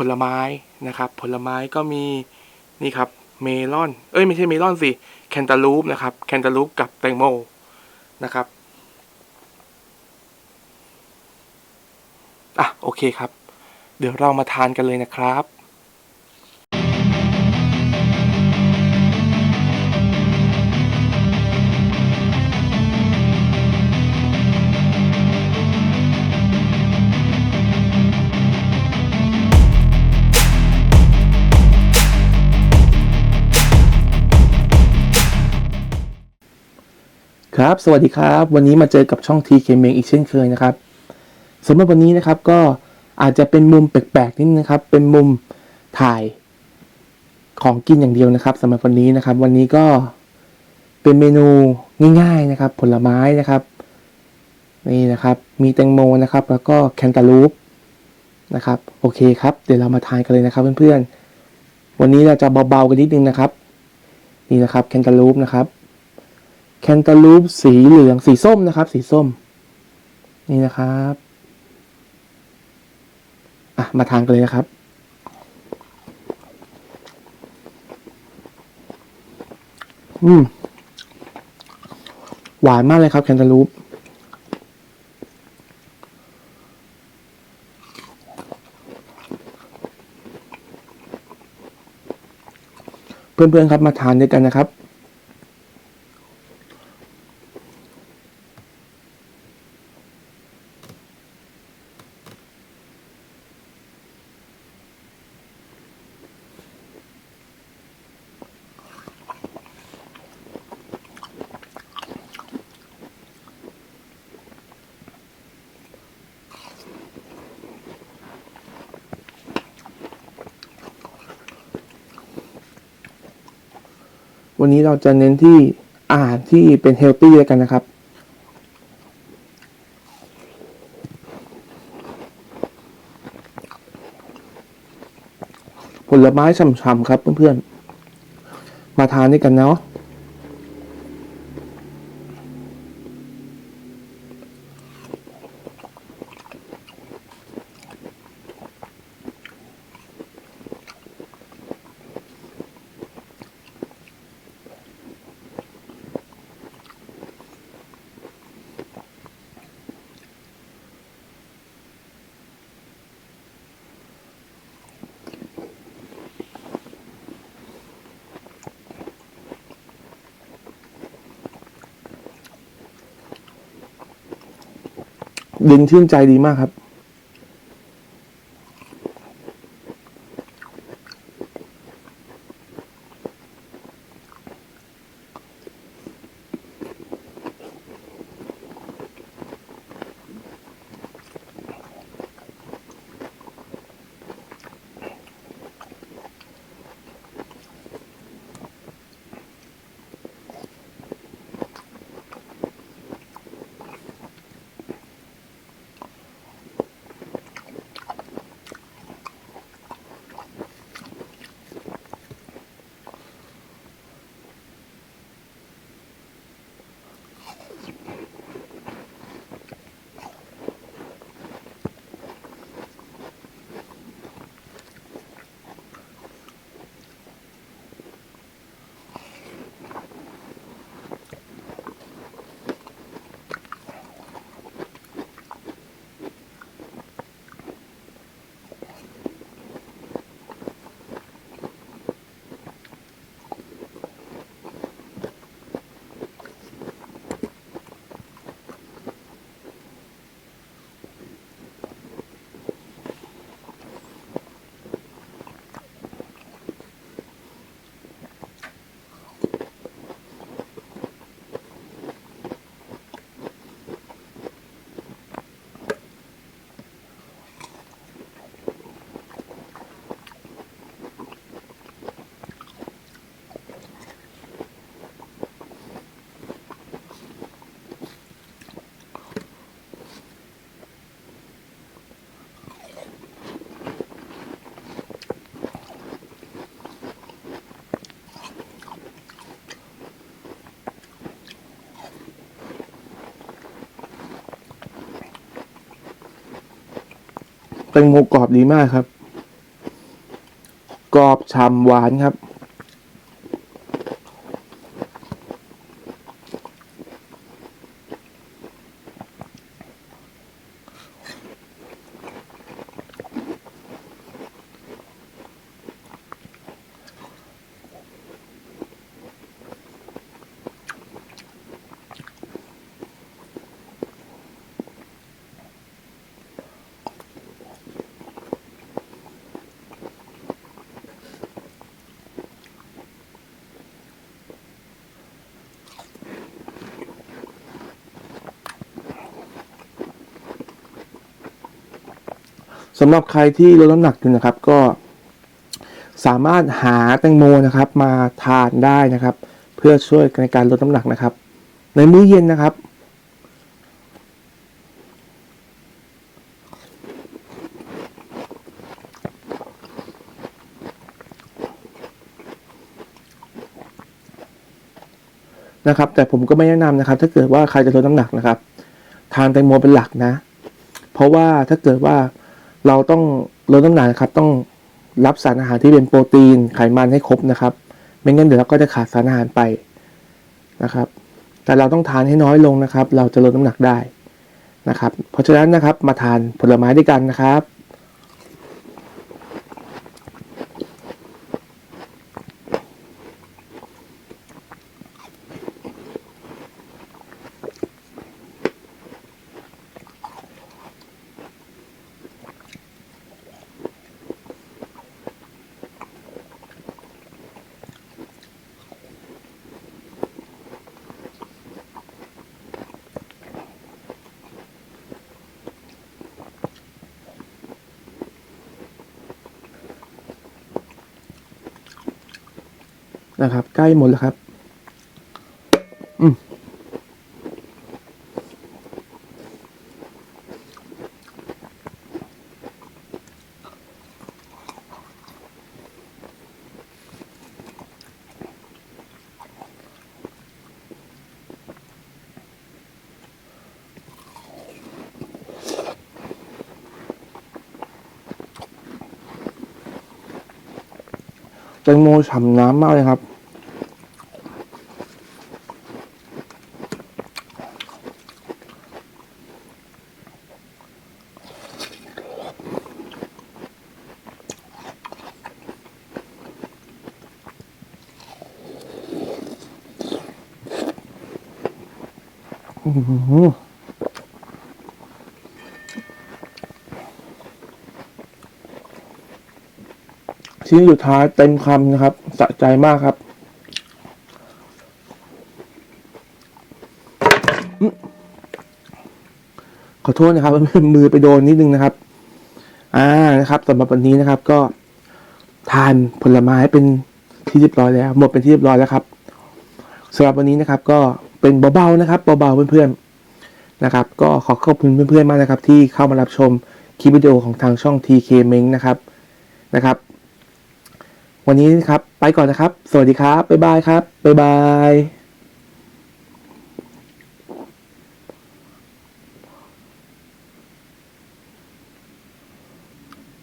ผลไม้นะครับ ผลไม้ก็มีนี่ครับเมลอน เอ้ยไม่ใช่เมลอนสิแคนตาลูปนะครับแคนตาลูปกับแตงโมนะครับอะโอเคครับ เดี๋ยวเรามาทานกันเลยนะครับ ครับ สวัสดีครับ วันนี้มาเจอกับช่องทีเคเมงอีกเช่นเคยนะครับสำหรับวันนี้นะครับก็อาจจะเป็นมุมแปลกๆนิดนนะครับ เป็นมุมถ่ายของกินอย่างเดียวนะครับสำหรับวันนี้นะครับ วันนี้ก็เป็นเมนูง่ายๆนะครับ ผลไม้นะครับนี่นะครับ มีแตงโมนะครับ แล้วก็แคนตาลูปนะครับ โอเคครับ เดี๋ยวเรามาทานกันเลยนะครับเพื่อนๆวันนี้เราจะเบาๆกันนิดนึงนะครับ นี่นะครับแคนตาลูปนะครับ แคนตาลูปสีเหลืองสีส้มนะครับ สีส้ม นี่นะครับอะมาทานกันเลยนะครับอืมหวานมากเลยครับแคนตาลูปเพื่อนๆครับมาทานด้วยกันนะครับ วันนี้เราจะเน้นที่อาหารที่เป็นเฮลตี้แล้วกันนะครับ ผลไม้ฉ่ำๆครับเพื่อนๆ มาทานด้วยกันเนาะ ดินชื่นใจดีมากครับ ตงโมกรอบดีมากครับ กรอบฉ่ำหวานครับ สำหรับใครที่ลดน้ำหนักอยู่นะครับ ก็สามารถหาแตงโมนะครับ มาทานได้นะครับ เพื่อช่วยในการลดน้ำหนักนะครับ ในมื้อเย็นนะครับ นะครับ แต่ผมก็ไม่แนะนำนะครับ ถ้าเกิดว่าใครจะลดน้ำหนักนะครับ ทานแตงโมเป็นหลักนะ เพราะว่าถ้าเกิดว่า เราต้องลดน้ำหนักนะครับ ต้องรับสารอาหารที่เป็นโปรตีนไขมันให้ครบนะครับ ไม่งั้นเดี๋ยวเราก็จะขาดสารอาหารไปนะครับ แต่เราต้องทานให้น้อยลงนะครับ เราจะลดน้ำหนักได้นะครับ เพราะฉะนั้นนะครับมาทานผลไม้ด้วยกันนะครับ นะครับ ใกล้หมดแล้วครับ อืมแตงโมฉ่ำน้ำมากเลยครับ ชิ้นสุดท้ายเต็มคำนะครับ สะใจมากครับขอโทษนะครับ มือไปโดนนิดนึงนะครับ อ่านะครับสำหรับวันนี้นะครับ ก็ทานผลไม้เป็นที่เรียบร้อยแล้ว หมดเป็นที่เรียบร้อยแล้วครับสำหรับวันนี้นะครับก็ เป็นเบาๆนะครับเบาๆเพื่อนๆนะครับ ก็ขอขอบคุณเพื่อนๆมากนะครับ ที่เข้ามารับชมคลิปวิดีโอของทางช่อง TKMeng นะครับนะครับ วันนี้นะครับไปก่อนนะครับ สวัสดีครับบ๊ายบายครับบ๊ายบาย